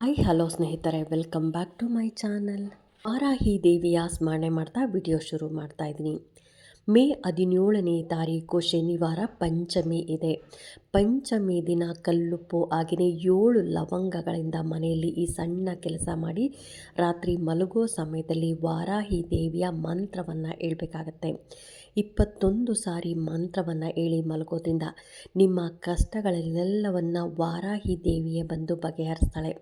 I hello ಸ್ನೇಹಿತರೆ welcome back to my channel Varahi ದೇವಿಯ ಸ್ಮರಣೆ ಮಾಡ್ತಾ ವಿಡಿಯೋ ಶುರು ಮಾಡ್ತಾ ಇದ್ದೀನಿ. ಮೇ ಹದಿನೇಳನೇ ತಾರೀಕು ಶನಿವಾರ ಪಂಚಮಿ ಇದೆ. ಪಂಚಮಿ ದಿನ ಕಲ್ಲುಪ್ಪು ಆಗಿನೇ ಏಳು ಲವಂಗಗಳಿಂದ ಮನೆಯಲ್ಲಿ ಈ ಸಣ್ಣ ಕೆಲಸ ಮಾಡಿ ರಾತ್ರಿ ಮಲಗೋ ಸಮಯದಲ್ಲಿ ವಾರಾಹಿ ದೇವಿಯ ಮಂತ್ರವನ್ನು ಹೇಳಬೇಕಾಗತ್ತೆ. ಇಪ್ಪತ್ತೊಂದು ಸಾರಿ ಮಂತ್ರವನ್ನು ಹೇಳಿ ಮಲಗೋದ್ರಿಂದ ನಿಮ್ಮ ಕಷ್ಟಗಳನ್ನೆಲ್ಲವನ್ನು ವಾರಾಹಿ ದೇವಿಯೇ ಬಂದು ಬಗೆಹರಿಸ್ತಾಳೆ.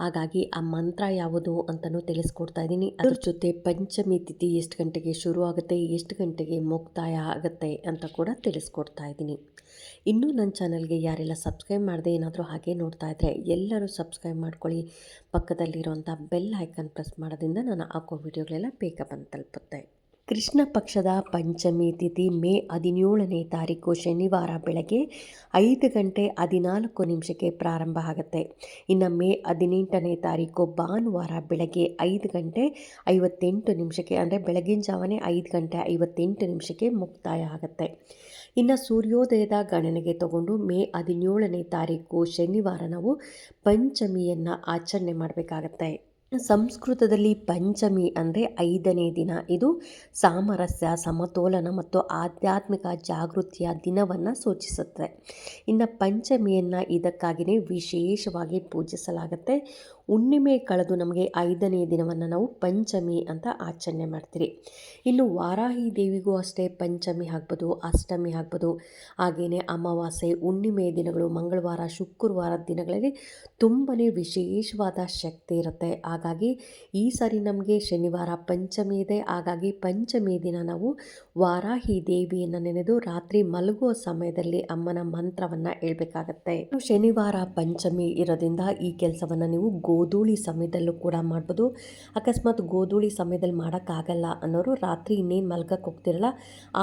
ಹಾಗಾಗಿ ಆ ಮಂತ್ರ ಯಾವುದು ಅಂತಲೂ ತಿಳಿಸ್ಕೊಡ್ತಾ ಇದ್ದೀನಿ. ಅದ್ರ ಜೊತೆ ಪಂಚಮಿ ತಿಥಿ ಎಷ್ಟು ಗಂಟೆಗೆ ಶುರು ಆಗುತ್ತೆ ಎಷ್ಟು ಗಂಟೆಗೆ ಮುಕ್ತಾಯ ಆಗುತ್ತೆ ಅಂತ ಕೂಡ ತಿಳಿಸ್ಕೊಡ್ತಾ ಇದ್ದೀನಿ. ಇನ್ನೂ ನನ್ನ ಚಾನಲ್ಗೆ ಯಾರೆಲ್ಲ ಸಬ್ಸ್ಕ್ರೈಬ್ ಮಾಡದೆ ಏನಾದರೂ ಹಾಗೆ ನೋಡ್ತಾ ಇದ್ದರೆ ಎಲ್ಲರೂ ಸಬ್ಸ್ಕ್ರೈಬ್ ಮಾಡ್ಕೊಳ್ಳಿ. ಪಕ್ಕದಲ್ಲಿರುವಂಥ ಬೆಲ್ ಐಕನ್ ಪ್ರೆಸ್ ಮಾಡೋದ್ರಿಂದ ನಾನು ಹಾಕೋ ವೀಡಿಯೋಗಳೆಲ್ಲ ಬೇಗ ಬಂದು ತಲುಪುತ್ತೆ. ಕೃಷ್ಣ ಪಕ್ಷದ ಪಂಚಮಿ ತಿಥಿ ಮೇ ಹದಿನೇಳನೇ ತಾರೀಕು ಶನಿವಾರ ಬೆಳಗ್ಗೆ ಐದು ಗಂಟೆ ಹದಿನಾಲ್ಕು ನಿಮಿಷಕ್ಕೆ ಪ್ರಾರಂಭ ಆಗುತ್ತೆ. ಇನ್ನು ಮೇ ಹದಿನೆಂಟನೇ ತಾರೀಕು ಭಾನುವಾರ ಬೆಳಗ್ಗೆ ಐದು ಗಂಟೆ ಐವತ್ತೆಂಟು ನಿಮಿಷಕ್ಕೆ ಅಂದರೆ ಬೆಳಗಿನ ಜಾವನೆ ಐದು ಗಂಟೆ ಐವತ್ತೆಂಟು ನಿಮಿಷಕ್ಕೆ ಮುಕ್ತಾಯ ಆಗುತ್ತೆ. ಇನ್ನು ಸೂರ್ಯೋದಯದ ಗಣನೆಗೆ ತಗೊಂಡು ಮೇ ಹದಿನೇಳನೇ ತಾರೀಕು ಶನಿವಾರ ನಾವು ಪಂಚಮಿಯನ್ನು ಆಚರಣೆ ಮಾಡಬೇಕಾಗತ್ತೆ. ಸಂಸ್ಕೃತದಲ್ಲಿ ಪಂಚಮಿ ಅಂದರೆ ಐದನೇ ದಿನ. ಇದು ಸಾಮರಸ್ಯ, ಸಮತೋಲನ ಮತ್ತು ಆಧ್ಯಾತ್ಮಿಕ ಜಾಗೃತಿಯ ದಿನವನ್ನು ಸೂಚಿಸುತ್ತೆ. ಇನ್ನು ಪಂಚಮಿಯನ್ನು ಇದಕ್ಕಾಗಿಯೇ ವಿಶೇಷವಾಗಿ ಪೂಜಿಸಲಾಗುತ್ತೆ. ಹುಣ್ಣಿಮೆ ಕಳೆದು ನಮಗೆ ಐದನೇ ದಿನವನ್ನು ನಾವು ಪಂಚಮಿ ಅಂತ ಆಚರಣೆ ಮಾಡ್ತೀರಿ. ಇನ್ನು ವಾರಾಹಿ ದೇವಿಗೂ ಅಷ್ಟೇ ಪಂಚಮಿ ಆಗ್ಬೋದು, ಅಷ್ಟಮಿ ಆಗ್ಬೋದು. ಹಾಗೆಯೇ ಅಮಾವಾಸ್ಯೆ, ಹುಣ್ಣಿಮೆ ದಿನಗಳು, ಮಂಗಳವಾರ, ಶುಕ್ರವಾರ ದಿನಗಳಲ್ಲಿ ತುಂಬಾ ವಿಶೇಷವಾದ ಶಕ್ತಿ ಇರುತ್ತೆ. ಹಾಗಾಗಿ ಈ ಸಾರಿ ನಮಗೆ ಶನಿವಾರ ಪಂಚಮಿ ಇದೆ. ಹಾಗಾಗಿ ಪಂಚಮಿ ದಿನ ನಾವು ವಾರಾಹಿ ದೇವಿಯನ್ನು ನೆನೆದು ರಾತ್ರಿ ಮಲಗುವ ಸಮಯದಲ್ಲಿ ಅಮ್ಮನ ಮಂತ್ರವನ್ನು ಹೇಳಬೇಕಾಗತ್ತೆ. ಶನಿವಾರ ಪಂಚಮಿ ಇರೋದ್ರಿಂದ ಈ ಕೆಲಸವನ್ನು ನೀವು ಗೋಧೂಳಿ ಸಮಯದಲ್ಲೂ ಕೂಡ ಮಾಡ್ಬೋದು. ಅಕಸ್ಮಾತ್ ಗೋಧೂಳಿ ಸಮಯದಲ್ಲಿ ಮಾಡೋಕ್ಕಾಗಲ್ಲ ಅನ್ನೋರು ರಾತ್ರಿ ಇನ್ನೇನು ಮಲ್ಗಕ್ಕೆ ಹೋಗ್ತಿರಲ್ಲ,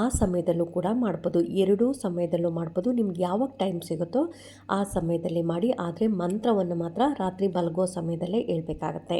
ಆ ಸಮಯದಲ್ಲೂ ಕೂಡ ಮಾಡ್ಬೋದು. ಎರಡೂ ಸಮಯದಲ್ಲೂ ಮಾಡ್ಬೋದು. ನಿಮ್ಗೆ ಯಾವಾಗ ಟೈಮ್ ಸಿಗುತ್ತೋ ಆ ಸಮಯದಲ್ಲಿ ಮಾಡಿ, ಆದರೆ ಮಂತ್ರವನ್ನು ಮಾತ್ರ ರಾತ್ರಿ ಮಲಗೋ ಸಮಯದಲ್ಲೇ ಹೇಳ್ಬೇಕಾಗತ್ತೆ.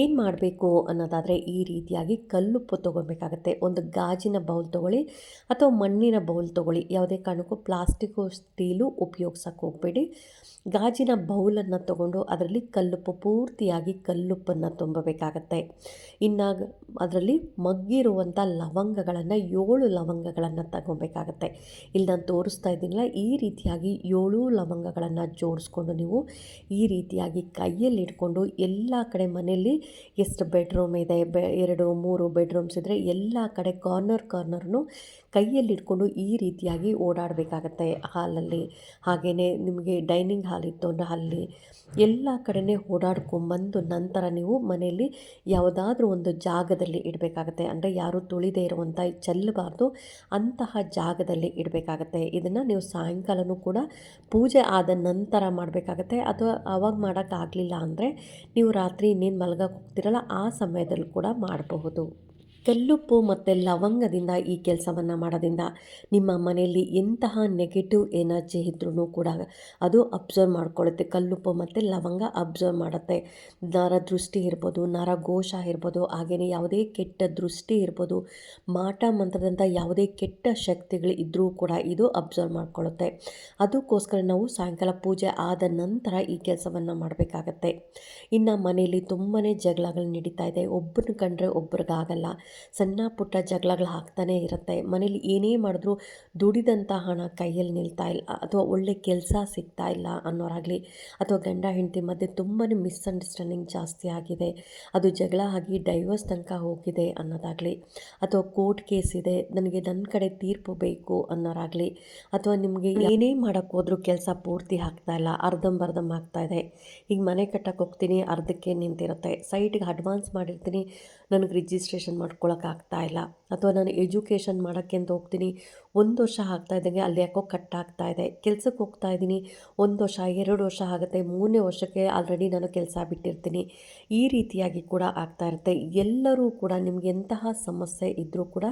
ಏನು ಮಾಡಬೇಕು ಅನ್ನೋದಾದರೆ ಈ ರೀತಿಯಾಗಿ ಕಲ್ಲುಪ್ಪು ತೊಗೊಬೇಕಾಗತ್ತೆ ಒಂದು ಗಾಜಿನ ಬೌಲ್ ತೊಗೊಳ್ಳಿ ಅಥವಾ ಮಣ್ಣಿನ ಬೌಲ್ ತೊಗೊಳ್ಳಿ. ಯಾವುದೇ ಕಾರಣಕ್ಕೂ ಪ್ಲಾಸ್ಟಿಕ್ಕು ಸ್ಟೀಲು ಉಪಯೋಗ್ಸಕ್ಕೆ ಹೋಗಬೇಡಿ. ಗಾಜಿನ ಬೌಲನ್ನು ತಗೊಂಡು ಅದರಲ್ಲಿ ಕಲ್ಲುಪ್ಪು ಪೂರ್ತಿಯಾಗಿ ಕಲ್ಲುಪ್ಪನ್ನು ತುಂಬಬೇಕಾಗತ್ತೆ. ಇನ್ನು ಅದರಲ್ಲಿ ಮಗ್ಗಿರುವಂಥ ಲವಂಗಗಳನ್ನು, ಏಳು ಲವಂಗಗಳನ್ನು ತಗೊಬೇಕಾಗತ್ತೆ ಇಲ್ಲಿ ನಾನು ತೋರಿಸ್ತಾ ಇದ್ದೀನಲ್ಲ, ಈ ರೀತಿಯಾಗಿ ಏಳು ಲವಂಗಗಳನ್ನು ಜೋಡಿಸ್ಕೊಂಡು ನೀವು ಈ ರೀತಿಯಾಗಿ ಕೈಯಲ್ಲಿ ಇಟ್ಕೊಂಡು ಎಲ್ಲ ಕಡೆ ಮನೆಯಲ್ಲಿ ಎಷ್ಟು ಬೆಡ್ರೂಮ್ ಇದೆ ಬೆ ಎರಡು ಮೂರು ಬೆಡ್ರೂಮ್ಸ್ ಇದ್ದರೆ ಎಲ್ಲ ಕಡೆ ಕಾರ್ನರ್ ಕಾರ್ನರ್ನು ಕೈಯಲ್ಲಿ ಇಟ್ಕೊಂಡು ಈ ರೀತಿಯಾಗಿ ಓಡಾಡಬೇಕಾಗತ್ತೆ ಹಾಲಲ್ಲಿ. ಹಾಗೆಯೇ ನಿಮಗೆ ಡೈನಿಂಗ್ ಹಾಲ್ ಇತ್ತು ಅಂದರೆ ಅಲ್ಲಿ ಎಲ್ಲ ಕಡೆನೇ ಓಡಾಡ್ಕೊಂಬಂದು ನಂತರ ನೀವು ಮನೆಯಲ್ಲಿ ಯಾವುದಾದ್ರೂ ಒಂದು ಜಾಗದಲ್ಲಿ ಇಡಬೇಕಾಗತ್ತೆ. ಅಂದರೆ ಯಾರು ತುಳಿದೇ ಇರುವಂಥ ಚೆಲ್ಲಬಾರ್ದು, ಅಂತಹ ಜಾಗದಲ್ಲಿ ಇಡಬೇಕಾಗತ್ತೆ. ಇದನ್ನು ನೀವು ಸಾಯಂಕಾಲನೂ ಕೂಡ ಪೂಜೆ ಆದ ನಂತರ ಮಾಡಬೇಕಾಗತ್ತೆ. ಅಥವಾ ಆವಾಗ ಮಾಡೋಕ್ಕಾಗಲಿಲ್ಲ ಅಂದರೆ ನೀವು ರಾತ್ರಿ ಇನ್ನೇನು ಮಲಗಕ್ಕೆ ಹೋಗ್ತಿರಲ್ಲ ಆ ಸಮಯದಲ್ಲೂ ಕೂಡ ಮಾಡಬಹುದು. ಕಲ್ಲುಪ್ಪು ಮತ್ತು ಲವಂಗದಿಂದ ಈ ಕೆಲಸವನ್ನು ಮಾಡೋದ್ರಿಂದ ನಿಮ್ಮ ಮನೆಯಲ್ಲಿ ಎಂತಹ ನೆಗೆಟಿವ್ ಎನರ್ಜಿ ಇದ್ರೂ ಕೂಡ ಅದು ಅಬ್ಸರ್ವ್ ಮಾಡ್ಕೊಳ್ಳುತ್ತೆ. ಕಲ್ಲುಪ್ಪು ಮತ್ತು ಲವಂಗ ಅಬ್ಸರ್ವ್ ಮಾಡುತ್ತೆ. ನರ ದೃಷ್ಟಿ ಇರ್ಬೋದು, ನರಘೋಷ ಇರ್ಬೋದು ಹಾಗೆಯೇ ಯಾವುದೇ ಕೆಟ್ಟ ದೃಷ್ಟಿ ಇರ್ಬೋದು, ಮಾಟ ಮಂತ್ರದಂಥ ಯಾವುದೇ ಕೆಟ್ಟ ಶಕ್ತಿಗಳು ಇದ್ದರೂ ಕೂಡ ಇದು ಅಬ್ಸರ್ವ್ ಮಾಡ್ಕೊಳ್ಳುತ್ತೆ. ಅದಕ್ಕೋಸ್ಕರ ನಾವು ಸಾಯಂಕಾಲ ಪೂಜೆ ಆದ ನಂತರ ಈ ಕೆಲಸವನ್ನು ಮಾಡಬೇಕಾಗತ್ತೆ. ಇನ್ನು ಮನೆಯಲ್ಲಿ ತುಂಬಾ ಜಗಳಗಳು ನಡೀತಾ ಇದೆ. ಒಬ್ಬರನ್ನ ಕಂಡ್ರೆ ಒಬ್ರಿಗಾಗಲ್ಲ. ಸಣ್ಣ ಪುಟ್ಟ ಜಗಳಗಳು ಆಗ್ತಾನೇ ಇರುತ್ತೆ. ಮನೇಲಿ ಏನೇ ಮಾಡಿದ್ರು ದುಡಿದಂಥ ಹಣ ಕೈಯಲ್ಲಿ ನಿಲ್ತಾ ಇಲ್ಲ. ಅಥವಾ ಒಳ್ಳೆ ಕೆಲಸ ಸಿಗ್ತಾ ಇಲ್ಲ ಅನ್ನೋರಾಗಲಿ. ಅಥವಾ ಗಂಡ, ಹೆಂಡತಿ ಮಧ್ಯೆ ತುಂಬಾ ಮಿಸ್ಅಂಡರ್ಸ್ಟ್ಯಾಂಡಿಂಗ್ ಜಾಸ್ತಿ ಆಗಿದೆ. ಅದು ಜಗಳ ಆಗಿ ಡೈವರ್ಸ್ ತನಕ ಹೋಗಿದೆ ಅನ್ನೋದಾಗಲಿ. ಅಥವಾ ಕೋರ್ಟ್ ಕೇಸ್ ಇದೆ. ನನಗೆ ನನ್ನ ಕಡೆ ತೀರ್ಪು ಬೇಕು ಅನ್ನೋರಾಗಲಿ. ಅಥವಾ ನಿಮಗೆ ಏನೇ ಮಾಡೋಕ್ಕೆ ಹೋದ್ರೂ ಕೆಲಸ ಪೂರ್ತಿ ಆಗ್ತಾ ಇಲ್ಲ. ಅರ್ಧಂಬರ್ಧಂ ಆಗ್ತಾ ಇದೆ. ಈಗ ಮನೆ ಕಟ್ಟಕ್ಕೆ ಹೋಗ್ತೀನಿ, ಅರ್ಧಕ್ಕೆ ನಿಂತಿರುತ್ತೆ. ಸೈಟಿಗೆ ಅಡ್ವಾನ್ಸ್ ಮಾಡಿರ್ತೀನಿ. ನನಗೆ ರಿಜಿಸ್ಟ್ರೇಷನ್ ಮಾಡ್ಕೊಳಕ್ಕಾಗ್ತಾ ಇಲ್ಲ. ಅಥವಾ ನಾನು ಎಜುಕೇಷನ್ ಮಾಡೋಕ್ಕೆ ಅಂತ ಹೋಗ್ತೀನಿ, ಒಂದು ವರ್ಷ ಆಗ್ತಾ ಇದ್ದಂಗೆ ಅಲ್ಲಿ ಯಾಕೋ ಕಟ್ ಆಗ್ತಾ ಇದೆ. ಕೆಲಸಕ್ಕೆ ಹೋಗ್ತಾ ಇದ್ದೀನಿ, ಒಂದು ವರ್ಷ, ಎರಡು ವರ್ಷ ಆಗುತ್ತೆ, ಮೂರನೇ ವರ್ಷಕ್ಕೆ ಆಲ್ರೆಡಿ ನಾನು ಕೆಲಸ ಬಿಟ್ಟಿರ್ತೀನಿ. ಈ ರೀತಿಯಾಗಿ ಕೂಡ ಆಗ್ತಾ ಇರುತ್ತೆ. ಎಲ್ಲರೂ ಕೂಡ ನಿಮಗೆ ಎಂತಹ ಸಮಸ್ಯೆ ಇದ್ದರೂ ಕೂಡ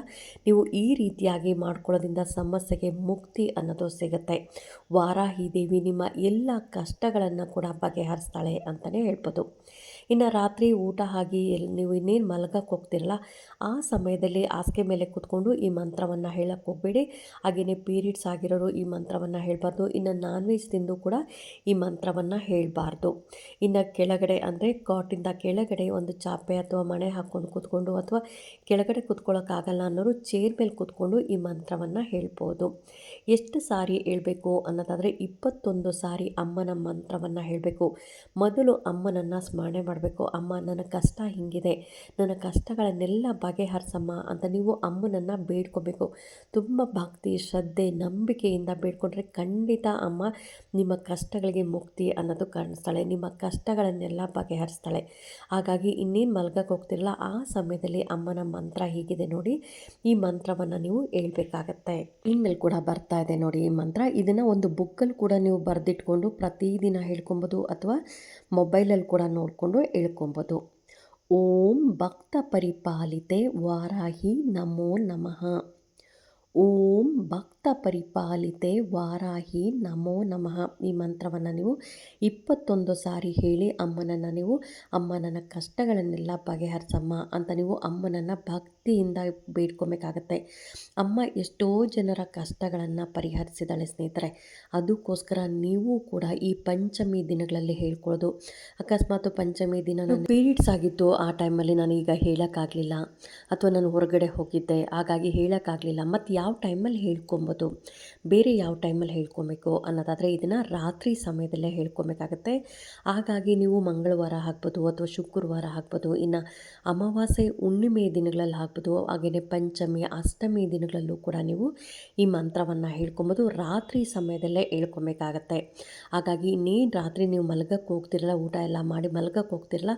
ನೀವು ಈ ರೀತಿಯಾಗಿ ಮಾಡ್ಕೊಳ್ಳೋದ್ರಿಂದ ಸಮಸ್ಯೆಗೆ ಮುಕ್ತಿ ಅನ್ನೋದು ಸಿಗುತ್ತೆ. ವಾರಾಹಿ ದೇವಿ ನಿಮ್ಮ ಎಲ್ಲ ಕಷ್ಟಗಳನ್ನು ಕೂಡ ಬಗೆಹರಿಸ್ತಾಳೆ ಅಂತಲೇ ಹೇಳ್ಬೋದು. ಇನ್ನು ರಾತ್ರಿ ಊಟ ಆಗಿ ನೀವು ಇನ್ನೇನು ಮಲಗಕ್ಕೆ ಹೋಗ್ತಿರಲ್ಲ, ಆ ಸಮಯದಲ್ಲಿ ಹಾಸಿಗೆ ಮೇಲೆ ಕೂತ್ಕೊಂಡು ಈ ಮಂತ್ರವನ್ನು ಹೇಳಕ್ಕೆ ಹೋಗಬೇಡಿ. ಹಾಗೆಯೇ ಪೀರಿಯಡ್ಸ್ ಆಗಿರೋರು ಈ ಮಂತ್ರವನ್ನು ಹೇಳಬಾರ್ದು. ಇನ್ನು ನಾನ್ ವೆಜ್ ತಿಂದು ಕೂಡ ಈ ಮಂತ್ರವನ್ನು ಹೇಳಬಾರ್ದು. ಇನ್ನು ಕೆಳಗಡೆ ಅಂದರೆ ಕಾಟಿಂದ ಕೆಳಗಡೆ ಒಂದು ಚಾಪೆ ಅಥವಾ ಮಣೆ ಹಾಕ್ಕೊಂಡು ಕೂತ್ಕೊಂಡು ಅಥವಾ ಕೆಳಗಡೆ ಕೂತ್ಕೊಳ್ಳೋಕ್ಕಾಗಲ್ಲ ಅನ್ನೋರು ಚೇರ್ ಮೇಲೆ ಕೂತ್ಕೊಂಡು ಈ ಮಂತ್ರವನ್ನು ಹೇಳ್ಬೋದು. ಎಷ್ಟು ಸಾರಿ ಹೇಳಬೇಕು ಅನ್ನೋದಾದರೆ ಇಪ್ಪತ್ತೊಂದು ಸಾರಿ ಅಮ್ಮನ ಮಂತ್ರವನ್ನು ಹೇಳಬೇಕು. ಮೊದಲು ಅಮ್ಮನನ್ನು ಸ್ಮರಣೆ ಮಾಡಬೇಕು. ಅಮ್ಮ, ನನ್ನ ಕಷ್ಟ ಹಿಂಗಿದೆ, ನನ್ನ ಕಷ್ಟಗಳನ್ನೆಲ್ಲ ಬಗೆಹರಿಸಮ್ಮ ಅಂತ ನೀವು ಅಮ್ಮನನ್ನು ಬೇಡ್ಕೋಬೇಕು. ತುಂಬ ಭಕ್ತಿ, ಶ್ರದ್ಧೆ, ನಂಬಿಕೆಯಿಂದ ಬೇಡ್ಕೊಂಡ್ರೆ ಖಂಡಿತ ಅಮ್ಮ ನಿಮ್ಮ ಕಷ್ಟಗಳಿಗೆ ಮುಕ್ತಿ ಅನ್ನೋದು ಕಾಣಿಸ್ತಾಳೆ, ನಿಮ್ಮ ಕಷ್ಟಗಳನ್ನೆಲ್ಲ ಬಗೆಹರಿಸ್ತಾಳೆ. ಹಾಗಾಗಿ ಇನ್ನೇನು ಮಲ್ಗಕ್ಕೆ ಹೋಗ್ತಿರಲ್ಲ, ಆ ಸಮಯದಲ್ಲಿ ಅಮ್ಮನ ಮಂತ್ರ ಹೀಗಿದೆ ನೋಡಿ, ಈ ಮಂತ್ರವನ್ನು ನೀವು ಹೇಳಬೇಕಾಗತ್ತೆ. ಇಮೇಲ್ ಕೂಡ ಬರ್ತಾ ಇದೆ ನೋಡಿ ಈ ಮಂತ್ರ. ಇದನ್ನು ಒಂದು ಬುಕ್ಕಲ್ಲಿ ಕೂಡ ನೀವು ಬರೆದಿಟ್ಕೊಂಡು ಪ್ರತಿದಿನ ಹೇಳ್ಕೊಬೋದು ಅಥವಾ ಮೊಬೈಲಲ್ಲಿ ಕೂಡ ನೋಡಿಕೊಂಡು ಹೇಳ್ಕೊಬೋದು ಓಂ ಭಕ್ತ ಪರಿಪಾಲಿತೆ ವಾರಾಹಿ ನಮೋ ನಮಃ. ಓಂ ಭಕ್ತ ಪರಿಪಾಲಿತೆ ವಾರಾಹಿ ನಮೋ ನಮಃ. ಈ ಮಂತ್ರವನ್ನು ನೀವು ಇಪ್ಪತ್ತೊಂದು ಸಾರಿ ಹೇಳಿ ಅಮ್ಮನನ್ನು ನೀವು ಅಮ್ಮ ನನ್ನ ಕಷ್ಟಗಳನ್ನೆಲ್ಲ ಬಗೆಹರಿಸಮ್ಮ ಅಂತ ನೀವು ಅಮ್ಮನನ್ನು ಭಕ್ತಿಯಿಂದ ಬೇಡ್ಕೊಬೇಕಾಗತ್ತೆ. ಅಮ್ಮ ಎಷ್ಟೋ ಜನರ ಕಷ್ಟಗಳನ್ನು ಪರಿಹರಿಸಿದಾಳೆ ಸ್ನೇಹಿತರೆ. ಅದಕ್ಕೋಸ್ಕರ ನೀವು ಕೂಡ ಈ ಪಂಚಮಿ ದಿನಗಳಲ್ಲಿ ಹೇಳ್ಕೊಳ್ಳೋದು. ಅಕಸ್ಮಾತ್ ಪಂಚಮಿ ದಿನ ಪೀರಿಯಡ್ಸ್ ಆಗಿತ್ತು, ಆ ಟೈಮಲ್ಲಿ ನಾನು ಈಗ ಹೇಳೋಕ್ಕಾಗಲಿಲ್ಲ. ಅಥವಾ ನಾನು ಹೊರಗಡೆ ಹೋಗಿದ್ದೆ, ಹಾಗಾಗಿ ಹೇಳೋಕ್ಕಾಗಲಿಲ್ಲ. ಮತ್ತು ಯಾವ ಟೈಮಲ್ಲಿ ಹೇಳ್ಕೊಬೋದು? ಬೇರೆ ಯಾವ ಟೈಮಲ್ಲಿ ಹೇಳ್ಕೊಬೇಕು ಅನ್ನೋದಾದರೆ ಇದನ್ನು ರಾತ್ರಿ ಸಮಯದಲ್ಲೇ ಹೇಳ್ಕೊಬೇಕಾಗತ್ತೆ. ಹಾಗಾಗಿ ನೀವು ಮಂಗಳವಾರ ಹಾಕ್ಬೋದು ಅಥವಾ ಶುಕ್ರವಾರ ಹಾಕ್ಬೋದು, ಇನ್ನು ಅಮಾವಾಸ್ಯೆ ಹುಣ್ಣಿಮೆ ದಿನಗಳಲ್ಲಿ ಹಾಕ್ಬೋದು ಹಾಗೆಯೇ ಪಂಚಮಿ, ಅಷ್ಟಮಿ ದಿನಗಳಲ್ಲೂ ಕೂಡ ನೀವು ಈ ಮಂತ್ರವನ್ನು ಹೇಳ್ಕೊಬೋದು ರಾತ್ರಿ ಸಮಯದಲ್ಲೇ ಹೇಳ್ಕೊಬೇಕಾಗತ್ತೆ ಹಾಗಾಗಿ ಇನ್ನೇನು ರಾತ್ರಿ ನೀವು ಮಲಗಕ್ಕೆ ಹೋಗ್ತಿರಲ್ಲ, ಊಟ ಎಲ್ಲ ಮಾಡಿ ಮಲಗಕ್ಕೆ ಹೋಗ್ತಿರಲ್ಲ,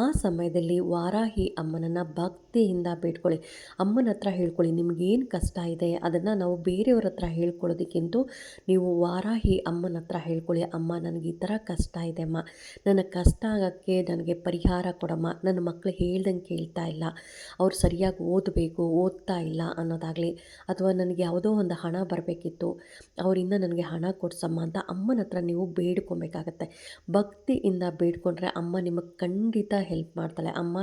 ಆ ಸಮಯದಲ್ಲಿ ವಾರಾಹಿ ಅಮ್ಮನನ್ನು ಭಕ್ತಿಯಿಂದ ಬೇಡ್ಕೊಳ್ಳಿ. ಅಮ್ಮನ ಹತ್ರ ಹೇಳ್ಕೊಳ್ಳಿ, ನಿಮಗೇನು ಕಷ್ಟ ಇದೆ, ಅದನ್ನು ನಾವು ಬೇರೆಯವ್ರ ಹತ್ರ ಹೇಳ್ಕೊಳ್ಳೋದಕ್ಕಿಂತ ನೀವು ವಾರಾಹಿ ಅಮ್ಮನ ಹತ್ರ ಹೇಳ್ಕೊಳ್ಳಿ, ಅಮ್ಮ, ನನಗೆ ಈ ಥರ ಕಷ್ಟ ಇದೆ, ಅಮ್ಮ. ನನ್ನ ಕಷ್ಟ ಆಗೋಕ್ಕೆ ನನಗೆ ಪರಿಹಾರ ಕೊಡಮ್ಮ. ನನ್ನ ಮಕ್ಕಳು ಹೇಳ್ದಂಗೆ ಕೇಳ್ತಾ ಇಲ್ಲ. ಅವ್ರು ಸರಿಯಾಗಿ ಓದಬೇಕು, ಓದ್ತಾ ಇಲ್ಲ ಅನ್ನೋದಾಗಲಿ ಅಥವಾ ನನಗೆ ಯಾವುದೋ ಒಂದು ಹಣ ಬರಬೇಕಿತ್ತು, ಅವರಿಂದ ನನಗೆ ಹಣ ಕೊಡ್ಸಮ್ಮ ಅಂತ ಅಮ್ಮನ ಹತ್ರ ನೀವು ಬೇಡ್ಕೊಬೇಕಾಗತ್ತೆ. ಭಕ್ತಿಯಿಂದ ಬೇಡ್ಕೊಂಡ್ರೆ ಅಮ್ಮ ನಿಮಗೆ ಖಂಡಿತ ಹೆಲ್ಪ್ ಮಾಡ್ತಾಳೆ. ಅಮ್ಮ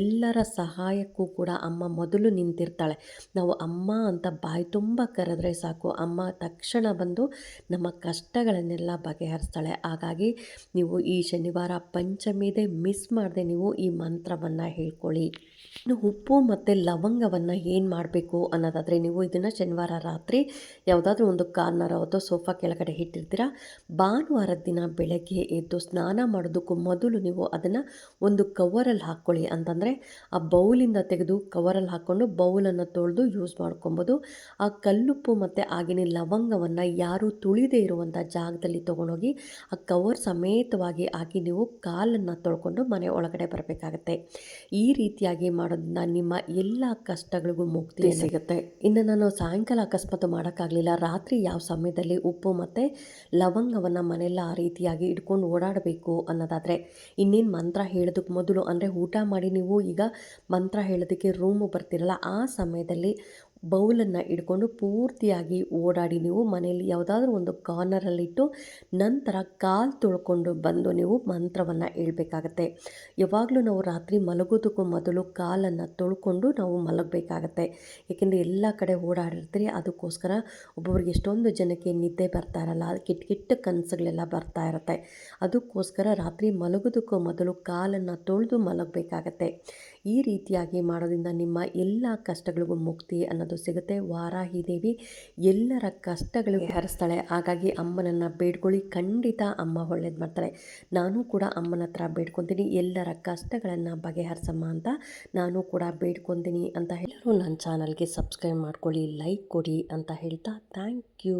ಎಲ್ಲರ ಸಹಾಯಕ್ಕೂ ಕೂಡ ಅಮ್ಮ ಮೊದಲು ನಿಂತಿರ್ತಾಳೆ. ನಾವು ಅಮ್ಮ ಅಂತ ಬಾಯಿ ತುಂಬ ಕರೆದ್ರೆ ಸಾಕು. ಅಮ್ಮ ತಕ್ಷಣ ಬಂದು ನಮ್ಮ ಕಷ್ಟಗಳನ್ನೆಲ್ಲ ಬಗೆಹರಿಸ್ತಾಳೆ. ಹಾಗಾಗಿ ನೀವು ಈ ಶನಿವಾರ ಪಂಚಮಿದೆ ಮಿಸ್ ಮಾಡದೆ ನೀವು ಈ ಮಂತ್ರವನ್ನು ಹೇಳ್ಕೊಳ್ಳಿ. ಇನ್ನು ಉಪ್ಪು ಮತ್ತು ಲವಂಗವನ್ನು ಏನು ಮಾಡಬೇಕು ಅನ್ನೋದಾದರೆ ನೀವು ಇದನ್ನು ಶನಿವಾರ ರಾತ್ರಿ ಯಾವುದಾದ್ರೂ ಒಂದು ಕಾರ್ನರ್ ಅಥವಾ ಸೋಫಾ ಕೆಳಗಡೆ ಇಟ್ಟಿರ್ತೀರ? ಭಾನುವಾರದ ದಿನ ಬೆಳಗ್ಗೆ ಎದ್ದು ಸ್ನಾನ ಮಾಡೋದಕ್ಕೂ ಮೊದಲು ನೀವು ಅದನ್ನು ಒಂದು ಕವರಲ್ಲಿ ಹಾಕ್ಕೊಳ್ಳಿ. ಅಂತಂದರೆ ಆ ಬೌಲಿಂದ ತೆಗೆದು ಕವರಲ್ಲಿ ಹಾಕ್ಕೊಂಡು ಬೌಲನ್ನು ತೊಳೆದು ಯೂಸ್ ಮಾಡ್ಕೊಬೋದು. ಆ ಕಲ್ಲುಪ್ಪು ಮತ್ತು ಆಗಿನ ಲವಂಗವನ್ನು ಯಾರೂ ತುಳಿದೇ ಇರುವಂಥ ಜಾಗದಲ್ಲಿ ತೊಗೊಂಡೋಗಿ ಆ ಕವರ್ ಸಮೇತವಾಗಿ ಹಾಕಿ ನೀವು ಕಾಲನ್ನು ತೊಳ್ಕೊಂಡು ಮನೆ ಒಳಗಡೆ ಬರಬೇಕಾಗತ್ತೆ. ಈ ರೀತಿಯಾಗಿ ಮಾಡೋದ್ರಿಂದ ನಿಮ್ಮ ಎಲ್ಲ ಕಷ್ಟಗಳಿಗೂ ಮುಕ್ತಿ ಸಿಗುತ್ತೆ. ಇನ್ನು ನಾನು ಸಾಯಂಕಾಲ ಅಕಸ್ಮಾತ್ ಮಾಡೋಕ್ಕಾಗಲಿಲ್ಲ. ರಾತ್ರಿ ಯಾವ ಸಮಯದಲ್ಲಿ ಉಪ್ಪು ಮತ್ತು ಲವಂಗವನ್ನು ಮನೆಯಲ್ಲ ಆ ರೀತಿಯಾಗಿ ಇಟ್ಕೊಂಡು ಓಡಾಡಬೇಕು ಅನ್ನೋದಾದರೆ ಇನ್ನೇನು ಮಂತ್ರ ಹೇಳೋದಕ್ಕೆ ಮೊದಲು ಅಂದರೆ ಊಟ ಮಾಡಿ ನೀವು ಈಗ ಮಂತ್ರ ಹೇಳೋದಕ್ಕೆ ರೂಮು ಬರ್ತಿರಲ್ಲ. ಆ ಸಮಯದಲ್ಲಿ ಬೌಲನ್ನು ಇಟ್ಕೊಂಡು ಪೂರ್ತಿಯಾಗಿ ಓಡಾಡಿ ನೀವು ಮನೆಯಲ್ಲಿ ಯಾವುದಾದ್ರೂ ಒಂದು ಕಾರ್ನರಲ್ಲಿಟ್ಟು ನಂತರ ಕಾಲು ತೊಳ್ಕೊಂಡು ಬಂದು ನೀವು ಮಂತ್ರವನ್ನು ಹೇಳ್ಬೇಕಾಗತ್ತೆ. ಯಾವಾಗಲೂ ನಾವು ರಾತ್ರಿ ಮಲಗೋದಕ್ಕೂ ಮೊದಲು ಕಾಲನ್ನು ತೊಳ್ಕೊಂಡು ನಾವು ಮಲಗಬೇಕಾಗತ್ತೆ. ಏಕೆಂದರೆ ಎಲ್ಲ ಕಡೆ ಓಡಾಡಿರ್ತೀರಿ, ಅದಕ್ಕೋಸ್ಕರ ಒಬ್ಬೊಬ್ರಿಗೆ ಎಷ್ಟೊಂದು ಜನಕ್ಕೆ ನಿದ್ದೆ ಬರ್ತಾ ಇರಲ್ಲ, ಕೆಟ್ಟ ಕೆಟ್ಟ ಕನಸುಗಳೆಲ್ಲ ಬರ್ತಾ ಇರುತ್ತೆ. ಅದಕ್ಕೋಸ್ಕರ ರಾತ್ರಿ ಮಲಗೋದಕ್ಕೂ ಮೊದಲು ಕಾಲನ್ನು ತೊಳೆದು ಮಲಗಬೇಕಾಗತ್ತೆ. ಈ ರೀತಿಯಾಗಿ ಮಾಡೋದ್ರಿಂದ ನಿಮ್ಮ ಎಲ್ಲ ಕಷ್ಟಗಳಿಗೂ ಮುಕ್ತಿ ಅನ್ನೋದು ಸಿಗುತ್ತೆ. ವಾರಾಹಿ ದೇವಿ ಎಲ್ಲರ ಕಷ್ಟಗಳಿಗೆ ಹರಿಸ್ತಾಳೆ ಹಾಗಾಗಿ ಅಮ್ಮನನ್ನು ಬೇಡ್ಕೊಳ್ಳಿ. ಖಂಡಿತ ಅಮ್ಮ ಒಳ್ಳೇದು ಮಾಡ್ತಾಳೆ ನಾನು ಕೂಡ ಅಮ್ಮನ ಹತ್ರ ಬೇಡ್ಕೊತೀನಿ. ಎಲ್ಲರ ಕಷ್ಟಗಳನ್ನು ಬಗೆಹರಿಸಮ್ಮ ಅಂತ ನಾನು ಕೂಡ ಬೇಡ್ಕೊತೀನಿ ಅಂತ ಎಲ್ಲರೂ ನನ್ನ ಚಾನಲ್ಗೆ ಸಬ್ಸ್ಕ್ರೈಬ್ ಮಾಡ್ಕೊಳ್ಳಿ, ಲೈಕ್ ಕೊಡಿ ಅಂತ ಹೇಳ್ತಾ ಥ್ಯಾಂಕ್ ಯು.